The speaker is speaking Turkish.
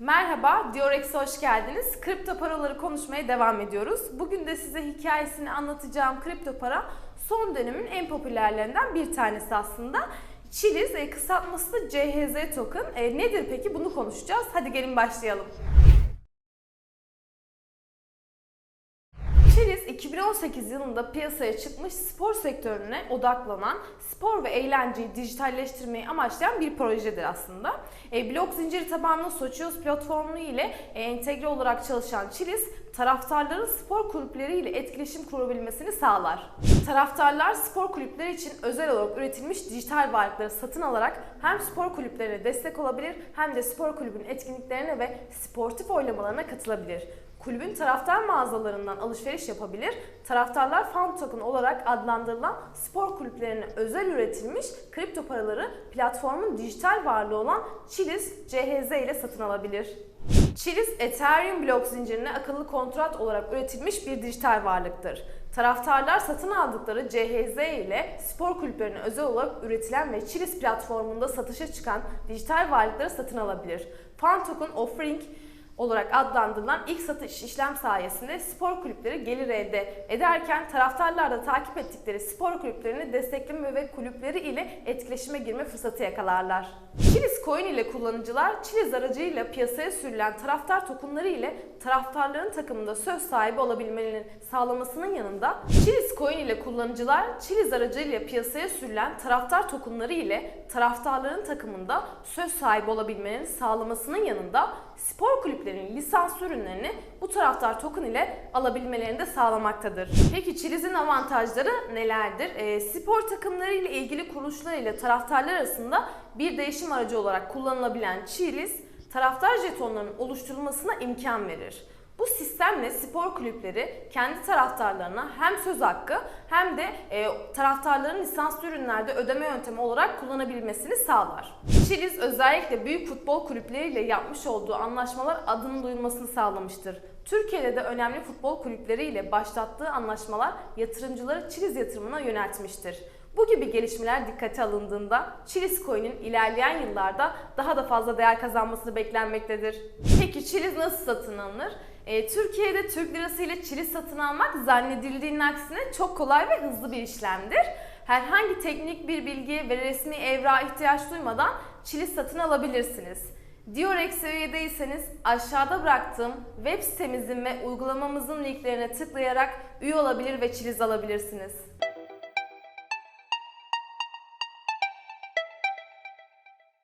Merhaba, Diorex'e hoş geldiniz. Kripto paraları konuşmaya devam ediyoruz. Bugün de size hikayesini anlatacağım kripto para son dönemin en popülerlerinden bir tanesi aslında. Chiliz, e, kısaltması CHZ token. E, nedir peki bunu konuşacağız. Hadi gelin başlayalım. 2018 yılında piyasaya çıkmış spor sektörüne odaklanan spor ve eğlenceyi dijitalleştirmeyi amaçlayan bir projedir aslında. E, blok zinciri tabanlı Socios platformu ile e, entegre olarak çalışan Chiliz, taraftarların spor kulüpleriyle etkileşim kurabilmesini sağlar. Taraftarlar spor kulüpleri için özel olarak üretilmiş dijital varlıkları satın alarak hem spor kulüplerine destek olabilir hem de spor kulübün etkinliklerine ve sportif oylamalarına katılabilir. Kulübün taraftar mağazalarından alışveriş yapabilir. Taraftarlar fan token olarak adlandırılan spor kulüplerine özel üretilmiş kripto paraları platformun dijital varlığı olan Chiliz CHZ ile satın alabilir. Chiliz Ethereum blok zincirine akıllı kontrat olarak üretilmiş bir dijital varlıktır. Taraftarlar satın aldıkları CHZ ile spor kulüplerine özel olarak üretilen ve Chiliz platformunda satışa çıkan dijital varlıkları satın alabilir. Fan Token Offering olarak adlandırılan ilk satış işlem sayesinde spor kulüpleri gelir elde ederken taraftarlar da takip ettikleri spor kulüplerini destekleme ve kulüpleri ile etkileşime girme fırsatı yakalarlar. Chiliz Coin ile kullanıcılar Chiliz aracıyla piyasaya sürülen taraftar tokenları ile taraftarların takımında söz sahibi olabilmelerini sağlamasının yanında Chiliz Coin ile kullanıcılar Chiliz aracıyla piyasaya sürülen taraftar tokenları ile taraftarların takımında söz sahibi olabilmelerini sağlamasının yanında spor kulüplerinin lisanslı ürünlerini bu taraftar token ile alabilmelerini de sağlamaktadır. Peki Chiliz'in avantajları nelerdir? E, spor takımları ile ilgili kuruluşlar ile taraftarlar arasında bir değişim aracı olarak kullanılabilen Chiliz, taraftar jetonlarının oluşturulmasına imkan verir. Bu sistemle spor kulüpleri kendi taraftarlarına hem söz hakkı hem de e, taraftarların lisanslı ürünlerde ödeme yöntemi olarak kullanabilmesini sağlar. Chiliz özellikle büyük futbol kulüpleriyle yapmış olduğu anlaşmalar adının duyulmasını sağlamıştır. Türkiye'de de önemli futbol kulüpleriyle başlattığı anlaşmalar yatırımcıları Chiliz yatırımına yöneltmiştir. Bu gibi gelişmeler dikkate alındığında Chiliz Coin'in ilerleyen yıllarda daha da fazla değer kazanması beklenmektedir. Peki Chiliz nasıl satın alınır? E, Türkiye'de Türk lirası ile Chiliz satın almak zannedildiğinin aksine çok kolay ve hızlı bir işlemdir. Herhangi teknik bir bilgi ve resmi evrağa ihtiyaç duymadan Chiliz satın alabilirsiniz. Diorex üye değilseniz aşağıda bıraktığım web sitemizin ve uygulamamızın linklerine tıklayarak üye olabilir ve Chiliz alabilirsiniz.